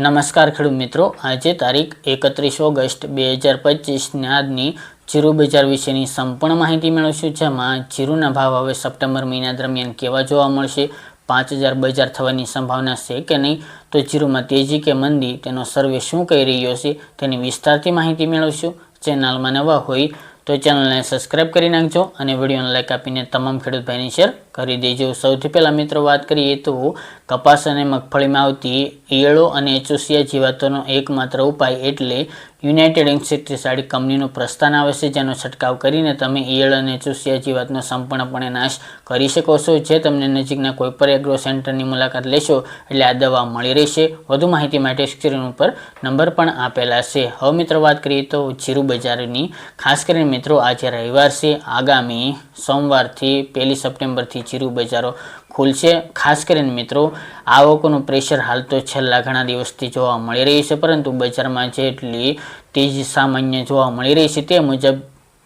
નમસ્કાર ખેડૂત મિત્રો. આજે તારીખ એકત્રીસ ઓગસ્ટ બે હજાર પચીસની આજની જીરું બજાર વિશેની સંપૂર્ણ માહિતી મેળવશું, જેમાં જીરુના ભાવ હવે સપ્ટેમ્બર મહિના દરમિયાન કેવા જોવા મળશે, પાંચ હજાર બજાર થવાની સંભાવના છે કે નહીં, તો જીરુમાં તેજી કે મંદી, તેનો સર્વે શું કહી રહ્યો છે તેની વિસ્તારથી માહિતી મેળવશું. ચેનલમાં નવા હોય તો ચેનલને સબસ્ક્રાઇબ કરી નાખજો અને વિડીયોને લાઈક આપીને તમામ ખેડૂત ભાઈની શેર કરી દેજો. સૌથી પહેલાં મિત્રો વાત કરીએ તો કપાસ અને મગફળીમાં આવતી ઈયળો અને ચૂસિયા જીવાતોનો એકમાત્ર ઉપાય એટલે યુનાઇટેડ ઇન્સેક્ટિસાઇડ કંપનીનું પ્રસ્થાન આવે છે, જેનો છંટકાવ કરીને તમે ઈયળ અને ચૂસિયા જીવાતનો સંપૂર્ણપણે નાશ કરી શકો છો. જે તમને નજીકના કોઈપણ એગ્રો સેન્ટરની મુલાકાત લેશો એટલે આ દવા મળી રહેશે. વધુ માહિતી માટે સ્ક્રીન ઉપર નંબર પણ આપેલા છે. હવે મિત્રો વાત કરીએ તો જીરું બજારની, ખાસ કરીને મિત્રો, આજે રવિવાર છે. આગામી સોમવારથી પહેલી સપ્ટેમ્બરથી જીરું બજારો ખુલશે. ખાસ કરીને મિત્રો, આવકોનું પ્રેશર હાલ તો છેલ્લા ઘણા દિવસથી જોવા મળી રહ્યું છે, પરંતુ બજારમાં જેટલી તેજી સામાન્ય જોવા મળી રહી છે તે મુજબ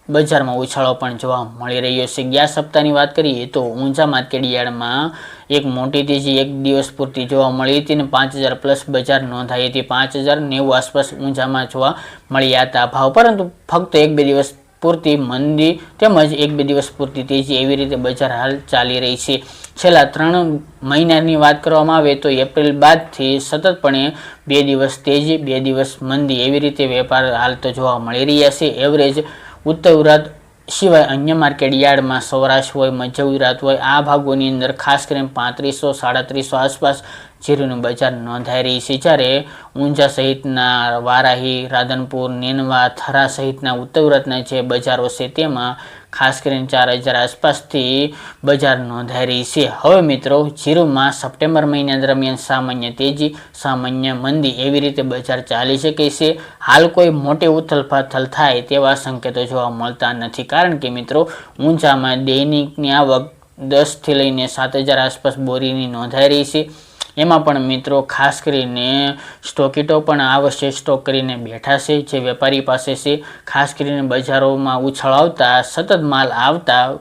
બજારમાં ઉછાળો પણ જોવા મળી રહ્યો છે. ગયા સપ્તાહની વાત કરીએ તો ઊંઝા માર્કેટયાર્ડમાં એક મોટી તેજી એક દિવસ પૂરતી જોવા મળી હતી અને પાંચ હજાર પ્લસ બજાર નોંધાઈ હતી. પાંચ હજાર નેવું આસપાસ ઊંઝામાં જોવા મળ્યા હતા ભાવ. પરંતુ ફક્ત એક બે દિવસ પૂરતી મંદી તેમજ એક બે દિવસ પૂરતી તેજી એવી રીતે બજાર હાલ ચાલી રહી છે. છેલ્લા ત્રણ મહિનાની વાત કરવામાં આવે તો એપ્રિલ બાદથી સતતપણે બે દિવસ તેજી, બે દિવસ મંદી એવી રીતે વેપાર હાલ તો જોવા મળી રહ્યા છે. એવરેજ ઉત્તર ગુજરાત સિવાય અન્ય માર્કેટ યાર્ડમાં સૌરાષ્ટ્ર હોય, મધ્ય ગુજરાત હોય, આ ભાગોની અંદર ખાસ કરીને પાંત્રીસો, સાડત્રીસો આસપાસ જીરુનું બજાર નોંધાઈ રહી છે જ્યારે ઊંઝા સહિતના વારાહી, રાધનપુર, નેનવા, થરા સહિતના ઉત્તર ગુજરાતના જે બજારો છે તેમાં ખાસ કરીને ચાર હજાર આસપાસથી બજાર નોંધાઈ રહી છે. હવે મિત્રો, જીરુમાં સપ્ટેમ્બર મહિના દરમિયાન સામાન્ય તેજી, સામાન્ય મંદી એવી રીતે બજાર ચાલી શકે છે. હાલ કોઈ મોટી ઉથલપાથલ થાય તેવા સંકેતો જોવા મળતા નથી. કારણ કે મિત્રો ઊંચામાં દૈનિકની આવક દસથી લઈને સાત હજાર આસપાસ બોરીની નોંધાઈ રહી છે. એમાં પણ મિત્રો ખાસ કરીને સ્ટોકીટો પણ આ વર્ષે સ્ટોક કરીને બેઠા છે, જે વેપારી પાસે છે. ખાસ કરીને બજારોમાં ઉછળ આવતા, સતત માલ આવતા,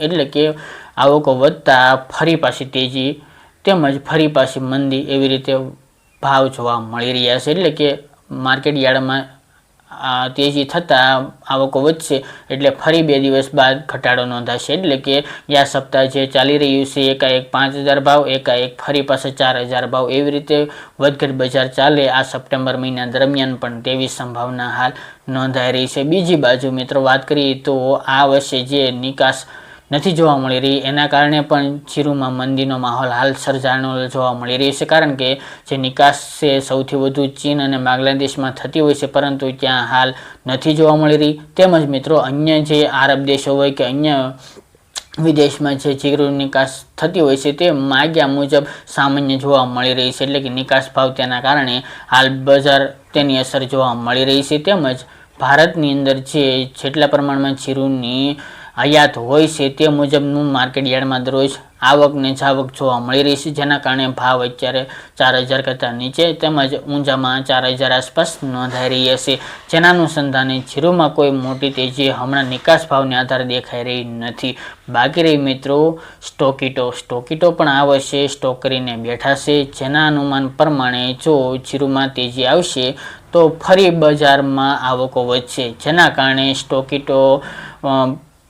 એટલે કે આવકો વધતા, ફરી પાછી તેજી તેમજ ફરી પાછી મંદી એવી રીતે ભાવ જોવા મળી રહ્યા છે. એટલે કે માર્કેટ યાર્ડમાં તેજી થતાં આવકો વધશે એટલે ફરી બે દિવસ બાદ ઘટાડો નોંધાશે. એટલે કે ગયા સપ્તાહ જે ચાલી રહ્યું છે, એકાએક પાંચ હજાર ભાવ, એકાએક ફરી પાસે ચાર હજાર ભાવ. એવી રીતે વધઘટ બજાર ચાલે આ સપ્ટેમ્બર મહિના દરમિયાન પણ તેવી સંભાવના હાલ નોંધાઈ રહી છે. બીજી બાજુ મિત્રો વાત કરીએ તો આ વર્ષે જે નિકાસ નથી જોવા મળી રહી. એના કારણે પણ ચીરુમાં મંદીનો માહોલ હાલ સર્જાનો જોવા મળી રહ્યો છે. કારણ કે જે નિકાસ છે સૌથી વધુ ચીન અને બાંગ્લાદેશમાં થતી હોય છે, પરંતુ ત્યાં હાલ નથી જોવા મળી રહી. તેમજ મિત્રો, અન્ય જે આરબ દેશો હોય કે અન્ય વિદેશમાં જે જીરું નિકાસ થતી હોય છે, તે માગ્યા મુજબ સામાન્ય જોવા મળી રહી છે. એટલે કે નિકાસ ભાવ તેના કારણે હાલ બજાર તેની અસર જોવા મળી રહી છે. તેમજ ભારતની અંદર જે જેટલા પ્રમાણમાં જીરુની આયાત હોય છે તે મુજબનું માર્કેટ યાર્ડમાં દરરોજ આવકને જાવક જોવા મળી રહી છે, જેના કારણે ભાવ અત્યારે ચાર હજાર કરતાં નીચે તેમજ ઊંઝામાં ચાર હજાર આસપાસ નોંધાઈ રહી છે. જેના અનુસંધાને જીરુમાં કોઈ મોટી તેજી હમણાં નિકાસ ભાવને આધારે દેખાઈ રહી નથી. બાકી રહી મિત્રો, સ્ટોકીટો. સ્ટોકીટો પણ આ વર્ષે સ્ટોક કરીને બેઠા છે. જેના અનુમાન પ્રમાણે જો જીરુમાં તેજી આવશે, તો ફરી બજારમાં આવકો વધશે. જેના કારણે સ્ટોકીટો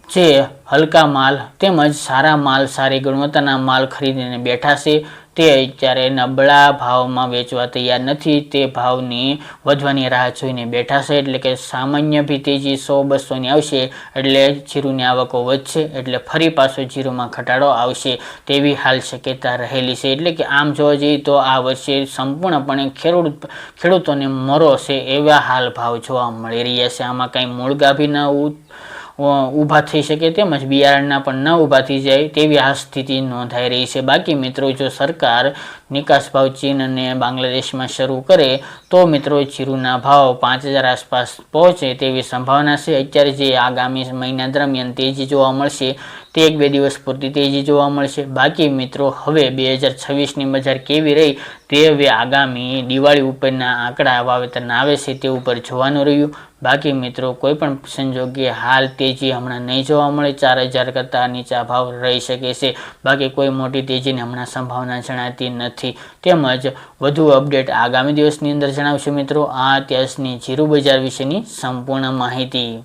જે હલકા માલ તેમજ સારા માલ, સારી ગુણવત્તાના માલ ખરીદીને બેઠા છે, તે અત્યારે નબળા ભાવમાં વેચવા તૈયાર નથી. તે ભાવની વધવાની રાહ જોઈને બેઠા છે, એટલે કે સામાન્ય ભી તેજી સો બસોની આવશે, એટલે જીરુની આવકો વધશે, એટલે ફરી પાછો જીરુમાં ઘટાડો આવશે તેવી હાલ શક્યતા રહેલી છે. એટલે કે આમ જોવા જઈએ તો આ વર્ષે સંપૂર્ણપણે ખેડૂત, ખેડૂતોને મરો છે, એવા હાલ ભાવ જોવા મળી રહ્યા છે. આમાં કંઈ મૂળગાભી ન ઊભા થઈ શકે તેમજ બિયારણના પણ ન ઊભા થઈ જાય તેવી આ સ્થિતિ નોંધાઈ રહી છે. બાકી મિત્રો, જો સરકાર નિકાસ ભાવ ચીન અને બાંગ્લાદેશમાં શરૂ કરે, તો મિત્રો જીરુના ભાવ પાંચ હજાર આસપાસ પહોંચે તેવી સંભાવના છે. અત્યારે જે આગામી મહિના દરમિયાન તેજી જોવા મળશે તે એક બે દિવસ પૂરતી તેજી જોવા મળશે. બાકી મિત્રો, હવે બે હજાર છવ્વીસની બજાર કેવી રહી તે હવે આગામી દિવાળી ઉપરના આંકડા વાવેતરના આવે છે તે ઉપર જોવાનું રહ્યું. બાકી મિત્રો કોઈ પણ સંજોગે હાલ તેજી હમણાં નહીં જોવા મળે. ચાર હજાર કરતાં નીચા ભાવ રહી શકે છે. બાકી કોઈ મોટી તેજીની હમણાં સંભાવના જણાતી નથી. તેમજ વધુ અપડેટ આગામી દિવસની અંદર જણાવશું મિત્રો. આ અત્યારની જીરું બજાર વિશેની સંપૂર્ણ માહિતી.